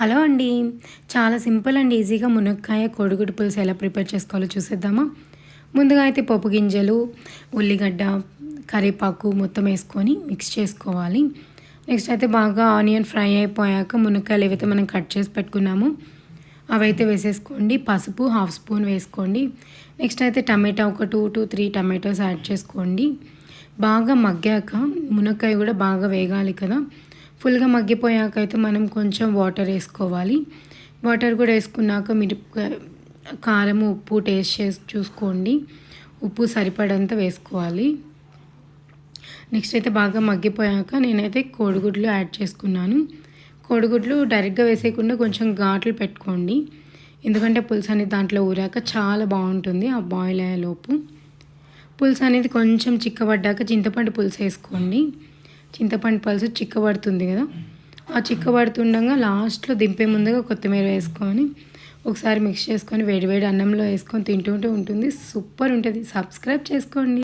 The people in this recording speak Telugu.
హలో అండి. చాలా సింపుల్ అండ్ ఈజీగా మునక్కాయ కోడిగుడ్డు పులుసు ఎలా ప్రిపేర్ చేసుకోవాలో చూసేద్దామా? ముందుగా అయితే పప్పు గింజలు ఉల్లిగడ్డ కరివేపాకు మొత్తం వేసుకొని మిక్స్ చేసుకోవాలి. నెక్స్ట్ అయితే బాగా ఆనియన్ ఫ్రై అయిపోయాక మునక్కాయలు ఏవైతే మనం కట్ చేసి పెట్టుకున్నామో అవైతే వేసేసుకోండి. పసుపు హాఫ్ స్పూన్ వేసుకోండి. నెక్స్ట్ అయితే టమాటా ఒక two to three tomatoes add చేసుకోండి. బాగా మగ్గాక మునక్కాయ కూడా బాగా వేగాలి కదా. ఫుల్గా మగ్గిపోయాక అయితే మనం కొంచెం వాటర్ వేసుకోవాలి. వాటర్ కూడా వేసుకున్నాక మిరపకాయ కారం ఉప్పు టేస్ట్ చేసి చూసుకోండి. ఉప్పు సరిపడంత వేసుకోవాలి. నెక్స్ట్ అయితే బాగా మగ్గిపోయాక నేనైతే కోడిగుడ్లు యాడ్ చేసుకున్నాను. కోడిగుడ్లు డైరెక్ట్గా వేసేయకుండా కొంచెం ఘాట్లు పెట్టుకోండి. ఎందుకంటే పులుసు అనేది దాంట్లో ఊరాక చాలా బాగుంటుంది ఆ బాయిల్ అయ్యేలోపు పులుసు అనేది కొంచెం చిక్కబడ్డాక చింతపండు పులుసు వేసుకోండి. చింతపండు పలుసు చిక్కబడుతుంది కదా. ఆ చిక్కబడుతుండగా లాస్ట్లో దింపే ముందుగా కొత్తిమీర వేసుకొని ఒకసారి మిక్స్ చేసుకొని వేడివేడి అన్నంలో వేసుకొని తింటుంటే ఉంటుంది. సూపర్ ఉంటుంది. సబ్స్క్రైబ్ చేసుకోండి.